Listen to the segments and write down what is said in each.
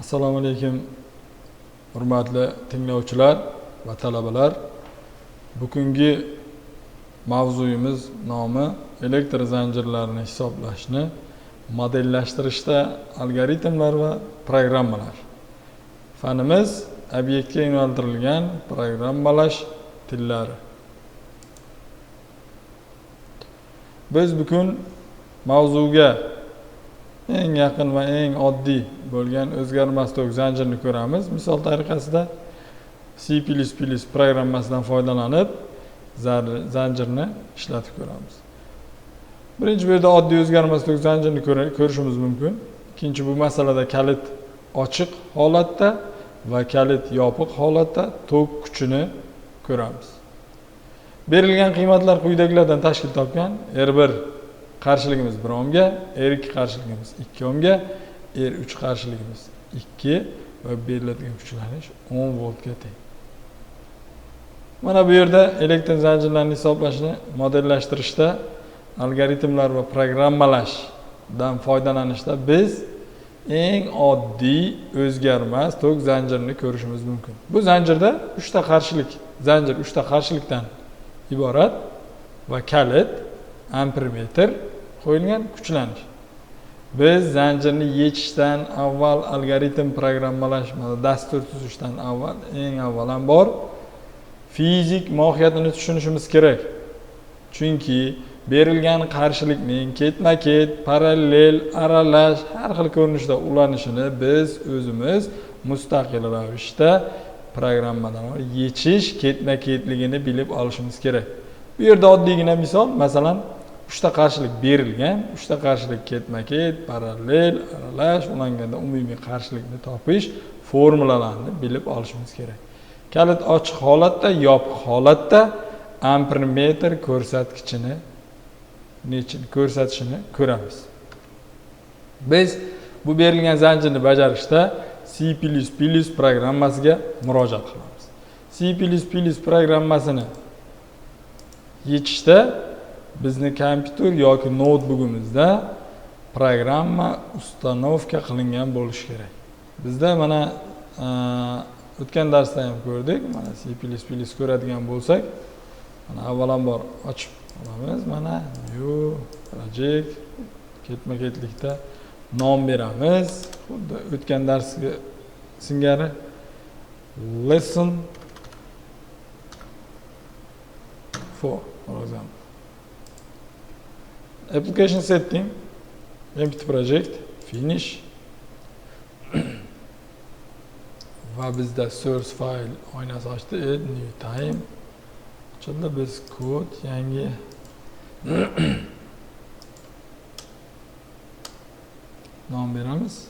assalomu alaykum hurmatli tinglovchilar va talabalar. Bugungi mavzuyimiz nomi elektr zanjirlarini hisoblashni modellashtirishda algoritmlar va programmalar. Fanimiz obyektga yo'naltirilgan programmalash tillari. Biz bugun mavzuga eng yaqin va eng oddiy bo'lgan o'zgarmas tok zanjirni ko'ramiz. Misol tariqasida c plyus plyus programmasidan foydalanib zanjirni ishlatib ko'ramiz. Birinchi bu yerda oddiy o'zgarmas tok zanjirni ko'rishimiz mumkin. Ikkinchi bu masalada kalit ochiq holatda va kalit yopiq holatda tok kuchini ko'ramiz. Berilgan qiymatlar quyidagilardan tashkil topgan r1 qarshiligimiz 1 o'mga r2 er qarshiligimiz 2 o'mga r3 er qarshiligimiz 2 va beriladigan kuchlanish 10 voltga teng. Mana bu yerda elektr zanjirlarini hisoblashni modellashtirishda algoritmlar va programmalashdan foydalanishda biz eng oddiy o'zgarmas tok zanjirini ko'rishimiz mumkin. Bu zanjirda uchta qarshilik zanjir uchta qarshilikdan iborat va kalit ampermetr qo'yilgan kuchlanish biz zanjirni yechishdan avval algoritm programmalash dastur tuzishdan avval eng avvalambor fizik mohiyatini tushunishimiz kerak. Chunki berilgan qarshilikning ketma ket parallel aralash har xil ko'rinishda ulanishini biz o'zimiz mustaqil ravishda programmadan yechish ketma ketligini bilib olishimiz kerak. Bu yerda oddiygina misol masalan uchta qarshilik berilgan uchta qarshilik ketma ket parallel aralash ulanganda umumiy qarshilikni topish formulalarini bilib olishimiz kerak. Kalit ochiq holatda yopiq holatda ampermetr ko'rsatkichini nechini ko'rsatishini ko'ramiz. Biz bu berilgan zanjirni bajarishda c plyus plyus programmasiga murojaat qilamiz. C plyus plyus programmasini yechishda bizni kompyuter yoki noutbukimizda programma ustanovka qilingan bo'lishi kerak. Bizda mana e, o'tgan darsda ham ko'rdik mana c plyus plyus ko'radigan bo'lsak mana avvalambor ochib olamiz mana new project ketma ketlikda nom beramiz. Xuddi o'tgan darsga singari lesson for for example application setting empty project finish. Va bizda source file. Oynasi ochdi add new time. Ochildi biz kod yangi nom beramiz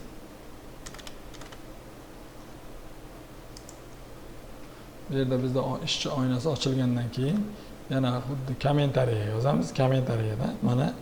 bu yerda bizda ishchi oynasi ochilgandan keyin yana xuddi kommentariya yozamiz kommentariyada mana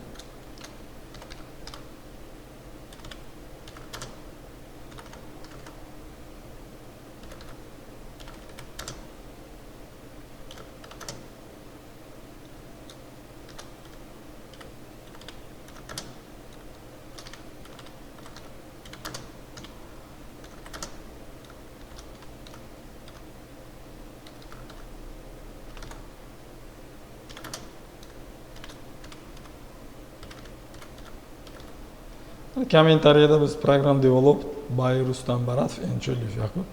kommentariyada biz program develop by rustam baratov encholiyev yakub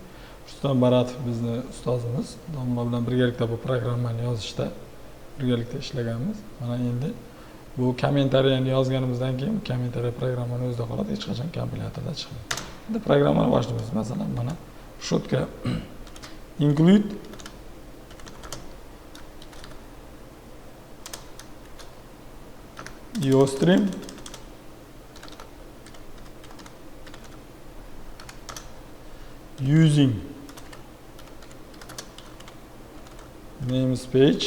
rustam baratov bizni ustozimiz. Domla bilan birgalikda bu programmani yozishda birgalikda ishlaganmiz. Mana endi bu kommentariyani yozganimizdan keyin kommentariya programmani o'zida qoladi hech qachon kompilyatorda chiqmaydi. Endi programmani boshlaymiz masalan mana shotka include iostream using namespace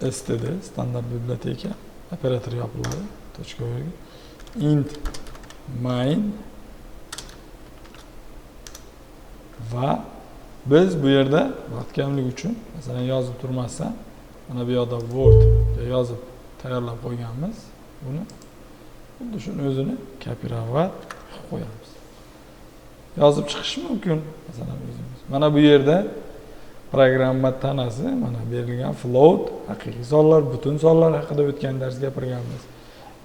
std standart biblioteka operator yopiladi точка int main va biz bu yerda vaqt kamligi uchun masalan yozib turmasdan mana bu yoqda word yozib tayyorlab qo'yganmiz buni xuddi shuni o'zini kopirovat qilib qo'yamiz yozib chiqish mumkin masalan o'zingiz mana bu yerda programma tanasi mana berilgan float haqiqiy sonlar butun sonlar haqida o'tgan dars gapirganmiz.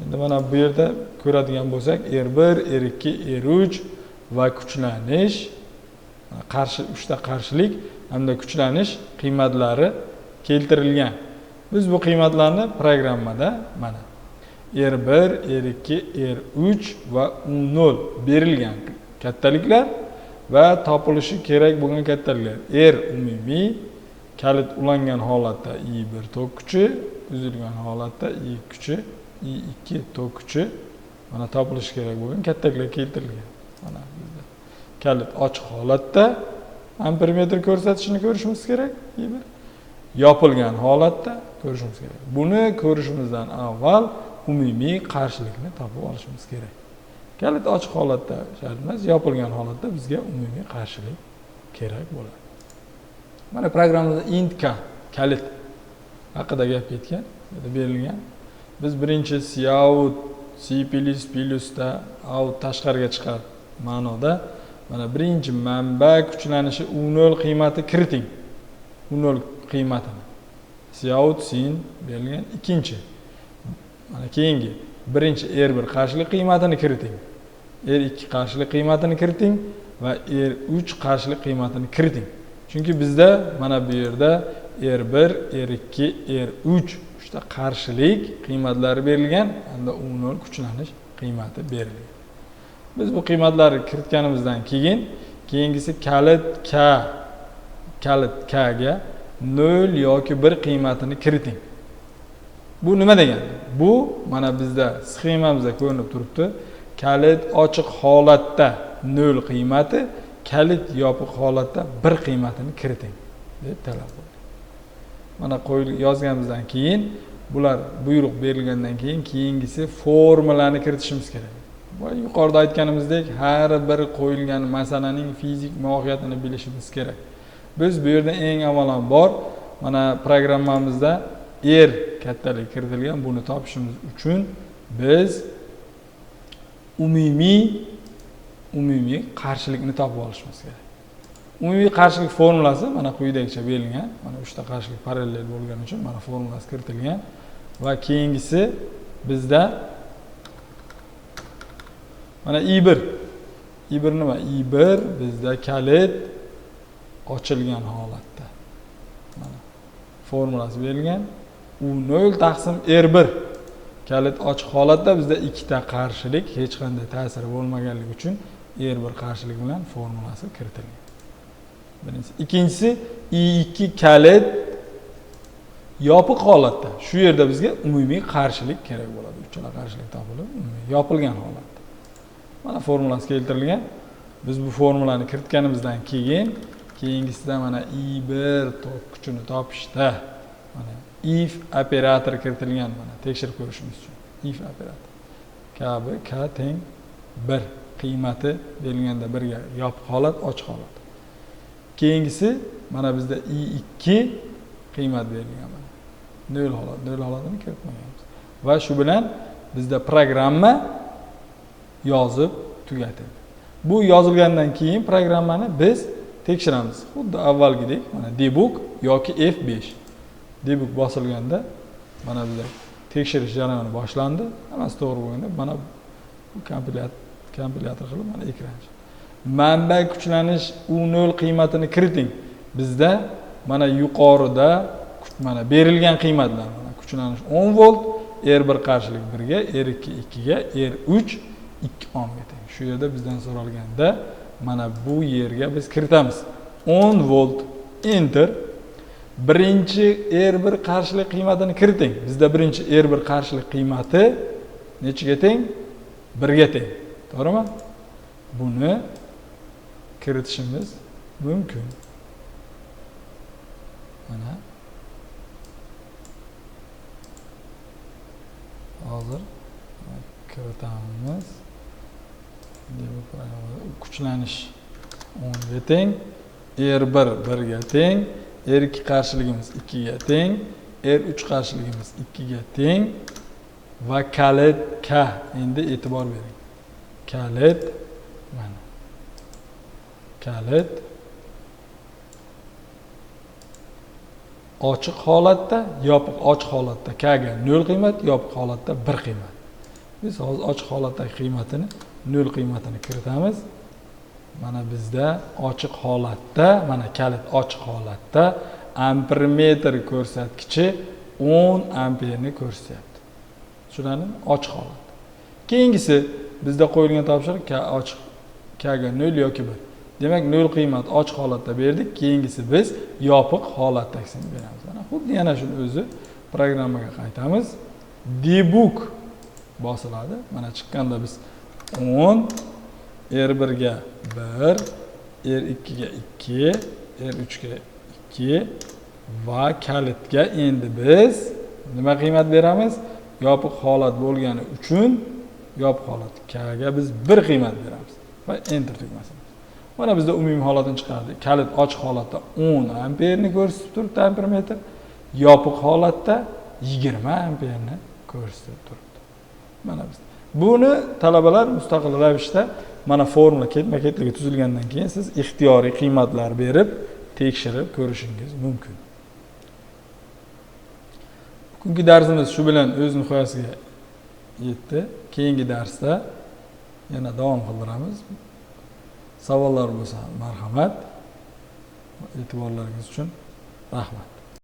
Endi mana bu yerda ko'radigan bo'lsak r bir r ikki r uch va kuchlanish qarshi uchta qarshilik hamda kuchlanish qiymatlari keltirilgan. Biz bu qiymatlarni programmada mana r 1 r 2 r 3 va u berilgan kattaliklar va topilishi kerak bo'lgan kattaliklar. R umumiy kalit ulangan holatda i 1 tok kuchi uzilgan holatda i kuchi i 2 tok kuchi. Mana topilishi kerak bo'lgan kattaliklar keltirilgan. Mana bizda kalit ochiq holatda ampermetr ko'rsatishini ko'rishimiz kerak i 1 yopilgan holatda ko'rishimiz kerak. Buni ko'rishimizdan avval umumiy qarshilikni topib olishimiz kerak. Kalit ochiq holatda shart emas yopilgan holatda bizga umumiy qarshilik kerak bo'ladi. Mana programmada intka kalit haqida gap ketgan berilgan. Biz birinchi cout c plyus plyusda out tashqariga chiqar ma'noda mana birinchi manba kuchlanishi u nol qiymati kiriting. U nol qiymatini. Cout sin berilgan. Ikkinchi mana keyingi birinchi r bir qarshilik qiymatini kiriting. R ikki qarshilik qiymatini kiriting va r uch qarshilik qiymatini kiriting. Chunki bizda mana bu yerda r bir r ikki r uch uchta qarshilik qiymatlari berilgan hamda u kuchlanish qiymati berilgan. Biz bu qiymatlarni kiritganimizdan keyin keyingisi kalit k kalit k ga nol yoki bir qiymatini kiriting. Bu nima degani bu mana bizda sxemamizda ko'rinib turibdi. Kalit ochiq holatda nol qiymati kalit yopiq holatda bir qiymatini kiriting deb talab qildi. Mana yozganimizdan keyin bular buyruq berilgandan keyin keyingisi formulani kiritishimiz kerak. Va yuqorida aytganimizdek har bir qo'yilgan masalaning fizik mohiyatini bilishimiz kerak. Biz bu yerda eng avvalambor mana programmamizda er kattaligi kiritilgan buni topishimiz uchun biz umumiy umumiy qarshilikni topib olishimiz kerak. Umumiy qarshilik formulasi mana quyidagicha berilgan mana uchta qarshilik parallel bo'lgani uchun mana formulasi kiritilgan va keyingisi bizda mana i bir i bir nima? I bir bizda kalit ochilgan holatda. Mana formulasi berilgan. U nol taqsim r bir. Kalit ochiq holatda bizda ikkita qarshilik hech qanday ta'siri bo'lmaganligi uchun r bir qarshilik bilan formulasi kiritilgan. Birinchisi. Ikkinchisi i ikki kalit yopiq holatda. Shu yerda bizga umumiy qarshilik kerak bo'ladi. Uchala qarshilik topilib yopilgan holatda. Mana formulasi keltirilgan. Biz bu formulani kiritganimizdan keyin keyingisida mana i bir kuchini topishda mana if operator kiritilgan mana tekshirib ko'rishimiz uchun. If operator. Kabi k teng bir qiymati berilganda birga yopiq holat ochiq holat. Keyingisi mana bizda i ikki qiymat berilgan mana. Nol holat nol holatini kirib va shu bilan bizda programma yozib tugatildi. Bu yozilgandan keyin programmani biz tekshiramiz. Xuddi avvalgidek mana debug yoki f5 debuk bosilganda mana bizda tekshirish jarayoni boshlandi. Hammasi to'g'ri bo'lganda mana kompilyator qilib mana ekran manba kuchlanish u nol qiymatini kiriting. Bizda mana yuqorida mana berilgan qiymatlar kuchlanish o'n volt r bir qarshilik birga r ikki ikkiga r uch ikki ohmga teng. Shu yerda bizdan so'ralganda mana bu yerga biz kiritamiz. O'n volt enter birinchi r bir qarshilik qiymatini kiriting. Bizda birinchi r bir qarshilik qiymati nechiga teng? Birga teng. To'g'rimi? Buni kiritishimiz mumkin. Mana. Hozir kiritamiz. Kuchlanish o'nga teng r bir birga teng r ikki qarshiligimiz ikkiga teng r uch qarshiligimiz ikkiga teng va kalit ka. Endi e'tibor bering. Kalit mana. Kalit ochiq holatda yopiq ochiq holatda kaga nol qiymat yopiq holatda bir qiymat. Biz hozir ochiq holatdagi qiymatini nol qiymatini kiritamiz. mana bizda ochiq holatda mana kalit ochiq holatda ampermetr ko'rsatkichi 10 amperni ko'rsatyapti. Tushunarlimi? Ochiq holat. Keyingisi bizda qo'yilgan topshiriq k ochiq kaga 0 yoki bir. Demak 0 qiymat ochiq holatda berdik. Keyingisi biz yopiq holatda beramiz. Mana xuddi yana shuni o'zi programmaga qaytamiz. Debug bosiladi. Mana chiqqanda biz 10 er birga bir er ikkiga ikki er uchga ikki va kalitga endi biz nima qiymat beramiz? Yopiq holat bo'lgani uchun yopiq holat kaga biz bir qiymat beramiz va enter tugmasini mana bizda umumiy holatini chiqardik. Kalit ochiq holatda o'n amperni ko'rsatib turibdi ampermetr yopiq holatda yigirma amperni ko'rsatib turibdi. Mana biz. Buni talabalar mustaqil ravishda mana formula ketma ketligi tuzilgandan keyin siz ixtiyoriy qiymatlar berib tekshirib ko'rishingiz mumkin. Bugungi darsimiz shu bilan o'z nihoyasiga yetdi. Keyingi darsda yana davom qildiramiz. Savollar bo'lsa marhamat e'tiborlaringiz uchun rahmat.